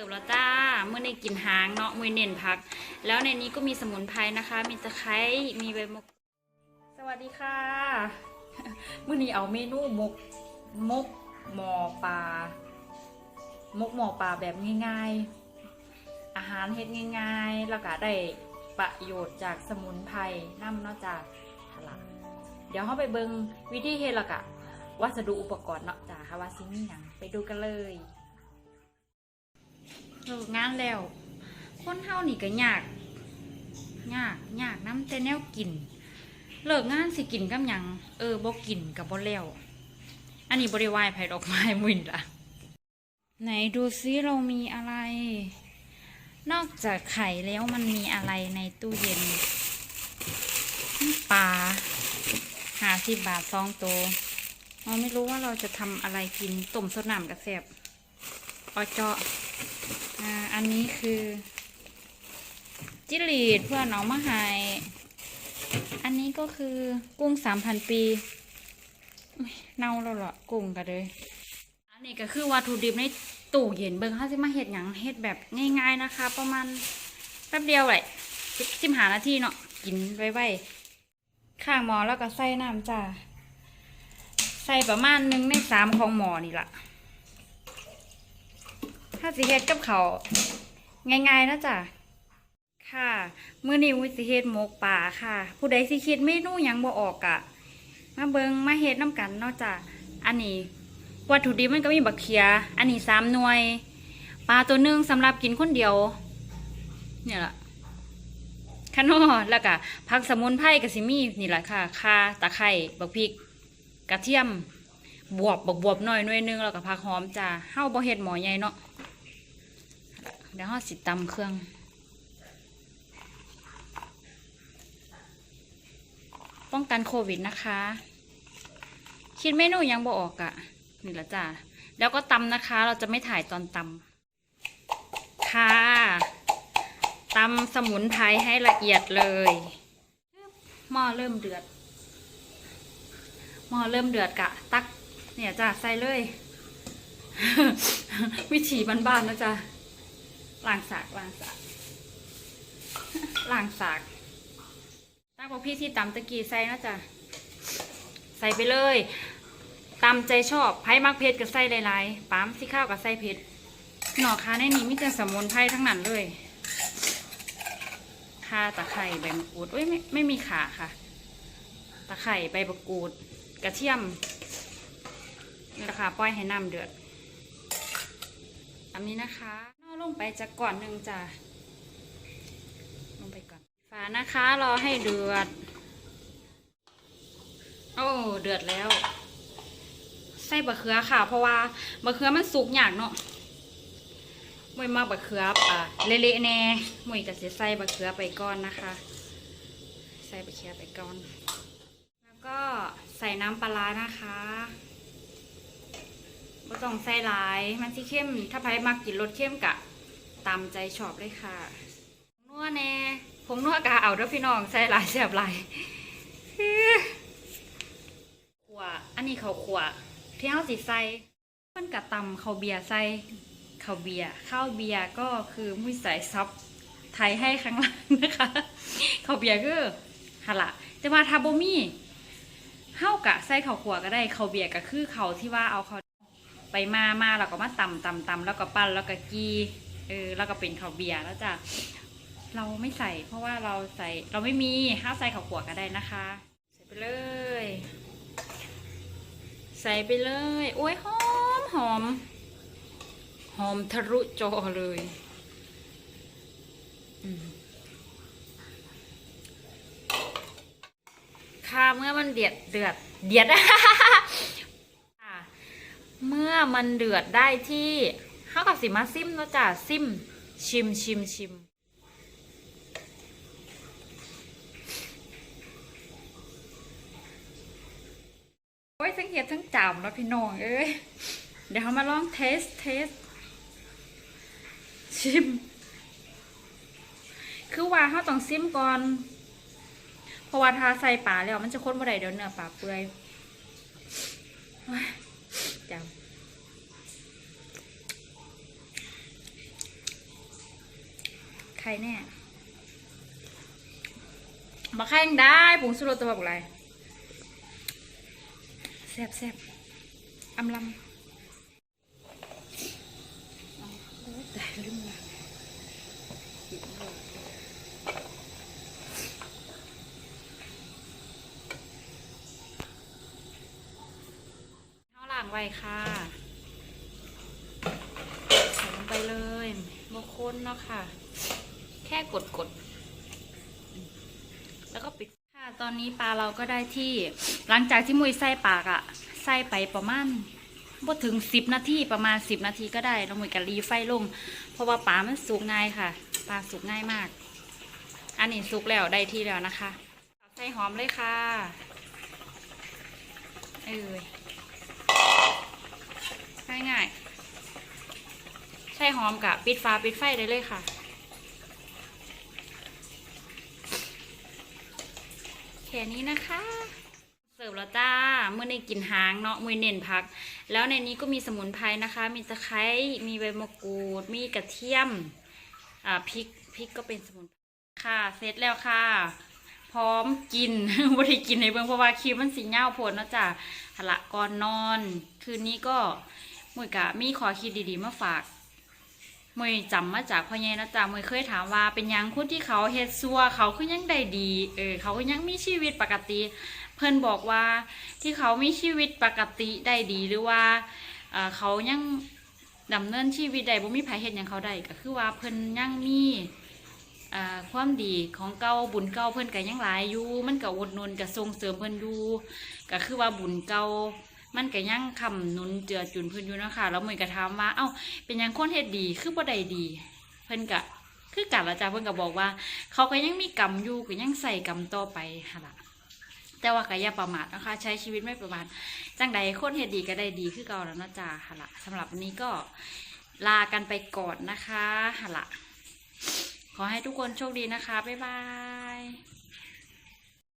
สิร์ฟแล้วจ้าเมื่อในกินหางเนาะมือเน้นผัก แล้วในนี้ก็มีสมุนไพรนะคะ มีตะไคร้มีใบมก สวัสดีค่ะเมื่อนี้เอาเมนูมกมกหมอปลามกหมอปลาแบบง่าย ๆ อาหารเฮ็ดง่าย ๆ แล้วก็ได้ประโยชน์จากสมุนไพรนำเนอกจากหลักเดี๋ยวเราไปเบิงวิธีเฮ็ดและกะวัสดุอุปกรณ์เนาะจ้าค่ะว่าซิมีหยังไปดูกันเลย เลิกงานแล้ว คนเฮานี่ก็ยากยากยากน้ำแต่แนวกิน เลิกงานสิกินกับหยังเออบ่กินกับบ่แล้ว อันนี้บริวายไผ่ดอกไม้มุนละ ไหนดูซิเรามีอะไร นอกจากไข่แล้วมันมีอะไรในตู้เย็นปลาหาสิบบาทสองโตเราไม่รู้ว่าเราจะทำอะไรกินต้มสดน้ำกระแสบออเจาะ อ่า อันนี้คือ จิลีดเพื่อนเอามาให้อันนี้ก็คือกุ้งสามพันปีเน่าแล้วเหรอกุ้งกันเลย อันนี้ก็คือวัตถุดิบในตู้เย็นเบิ่งเขาจะมาเห็ดหยังเห็ดแบบง่ายๆนะคะ ประมาณแป๊บเดียวเลยสิบหานาทีเนาะกินไว้ๆข้างหมอแล้วก็ใส่น้ำจ้าใส่ประมาณหนึ่งในสามของหมอนี่ละ ถ้าสิเฮ็ดกับเขาง่ายๆนะจ๊ะค่ะมื้อนี้วิสิเฮ็ดหมกป่าค่ะ ผู้ใดสิคิดเมนูหยังบ่ออกอะมาเบิงมาเฮ็ดน้ำกันเนาะจ้ะอันนี้วัตถุดิบมันก็มีบักเขีย อันนี้สามหน่วย ปลาตัวหนึงสำหรับกินคนเดียว เนี่ยล่ะขนอแล้วก็ผักสมุนไพรก็สิมี่นี่แหละค่ะข่าตะไคร้บักพริก กระเทียม บวบบักบวบหน่อยหน่วยนึงแล้วก็ผักหอมจ้ะเฮาบ่เฮ็ดหมอใหญ่เนาะ เดี๋ยวเราสิตำเครื่องป้องกันโควิดนะคะ คิดเมนูยังบ่ออกอะ่ะ นี่ละจ้าแล้วก็ตำนะคะ เราจะไม่ถ่ายตอนตำค่ะตำสมุนไพรให้ละเอียดเลยหม้อเริ่มเดือดหม้อเริ่มเดือดกะ ตัก เนี่ยจ้าใส่เลย วิถีบ้านๆนะจ๊ะ ล้างสากล้างสากล้างสากตั้งพวกพี่ที่ตำตะกี้ใส่นะจ๊ะใส่ไปเลยตำใจชอบไผ่มักเผ็ดก็ใส่หลายๆปั๊มที่ข้าวก็ใส่เผ็ดหน่อคาในนี้มีแต่สมุนไพรทั้งนั้นเลยข่าตะไคร้ใบมะกรูดเอ้ยไม่ไม่มีขาค่ะ ตะไคร้ใบมะกรูด กระเทียมนี่แหละค่ะปล่อยให้น้ำเดือดอันนี้นะคะ ลงไปจากก่อนหนึ่งจ้ะลงไปก่อนฝานะคะรอให้เดือด โอ้เดือดแล้วใส่บะเขือค่ะ เพราะว่าบะเขือมันสุกยากเนาะมวยมากบะเขืออะเละๆแน่มวยก็จะใส่บะเขือไปก่อนนะคะ ใส่บะเขือไปก่อน แล้วก็ใส่น้ำปลานะคะบ่ต้องใส่หลาย มันสิเข้ม ถ้าใครมักกินรสเข้มกะ ตามใจชอบเลยค่ะผงนัวแน่ผงนัวกะเอาเด้อพี่น้องใส่หลายแซ่บหลายขวอันนี้เขาวขัวที่เฮาสิใส่เพิ่นกะตำข้าเบียร์ใส่เขาเบียร์ข้าวเบียร์ก็คือมุ้ยใส่ซับไทยให้ข้างล่างนะคะเขาเบียร์คือหนละแต่ว่าถ้าบ่มีเฮากะใส่เขาวขัวก็ได้เขาเบียร์ก็คือเขาที่ว่าเอาเขาไปมามาแล้วก็มาตำตำตำแล้วก็ปั้นแล้วก็กี เออแล้วก็เป็นข้าวเบียร์แล้วจ้ะเราไม่ใส่ เพราะว่าเราใส่เราไม่มีห้าวใส่ข้าวขวก็ได้นะคะ ใส่ไปเลย ใส่ไปเลยโอ้ยหอมหอมหอมทะลุจอเลยค่ะเมื่อมันเดือดเดือดเดือดค่ะเมื่อมันเดือดได้ที่ ข้าวกับสิมาซิมเนาะจ้ะซิม ชิมชิมชิมโอ้ยทั้งเห็ดทั้งจามแล้วพี่น้องเอ้ยเดี๋ยวเรามาลองเทสเทสชิม คือว่าเขาต้องซิมก่อนเพราะว่าถ้าใส่ปลาแล้วมันจะข้นบ่ได้เดี๋ยวเนื้อปลาเปื่อยโอ้ยจำ ไข่แน่มาแข่งได้ผงสุรตัวบอกอะไรแซ่บแซ่บอำลำเอาโอ้ยตายลืมละข้าวหลางไว้ค่ะใส่ลงไปเลยบกคนเนาะค่ะ ค่กดกด แล้วก็ปิดค่ะตอนนี้ปลาเราก็ได้ที่หลังจากที่มุยใส่ปากอะใส่ไปประมาณบ่ถึงสิบนาทีประมาณสิบนาทีก็ได้เราหมุยกับรีไฟลง เพราะว่าปลามันสุกง่ายค่ะ ปลาสุกง่ายมาก อันนี้สุกแล้วได้ที่แล้วนะคะใส่หอมเลยค่ะเอ้ยง่ายๆใช่หอมกับปิดฟ้าปิดไฟได้เลยค่ะ แค่นี้นะคะ เสิร์ฟแล้วจ้าเมื่อในกินหางเนาะมือเน้นพัก แล้วในนี้ก็มีสมุนไพรนะคะ มีตะไคร้มีใบมะกรูด มีกระเทียมอ่าพริกพริกก็เป็นสมุนไพรค่ะเสร็จแล้วค่ะ พร้อมกินบ่ได้กินในเบื้องเพราะว่าคลิปมันสีเงาผลเนาะจ้ะหละก่อนนอน คืนนี้ก็มวยกะมีขอคิดดีๆมาฝาก มวยจำมาจากพ่อใหญ่นะจ๊ะมวยเคยถามว่าเป็นยังคนที่เขาเฮ็ดซัวเขาคือยังได้ดี เออเขาก็ยังมีชีวิตปกติ เพิ่นบอกว่าที่เขามีชีวิตปกติได้ดีหรือว่าเขายังดำเนินชีวิตได้บ่มีไผเฮ็ดหยังเขาได้ก็คือว่าเพิ่นยังมีความดีของเก่าบุญเก่าเพิ่นก็ยังหลายอยู่มันก็อดนนก็ส่งเสริมเพิ่นอยู่ก็คือว่าบุญเก่า มันก็ยังคำนุนเจือจุนเพิ่นอยู่นะคะแล้วมวยก็ถามว่า เอ้า เป็นยังคนเฮ็ดดีคือบ่ได้ดี เพิ่นก็คือกันละจ้าเพิ่นก็บอกว่า เขาก็ยังมีกรรมอยู่ก็ยังใส่กรรมต่อไปหั่นล่ะแต่ว่าก็อย่าประมาทนะคะ ใช้ชีวิตไม่ประมาทจังใดคนเฮ็ดดีก็ได้ดีคือเก่าแล้วนะจ้าหั่นล่ะสำหรับวันนี้ก็ลากันไปก่อนนะคะหั่นล่ะขอให้ทุกคนโชคดีนะคะบ๊ายบาย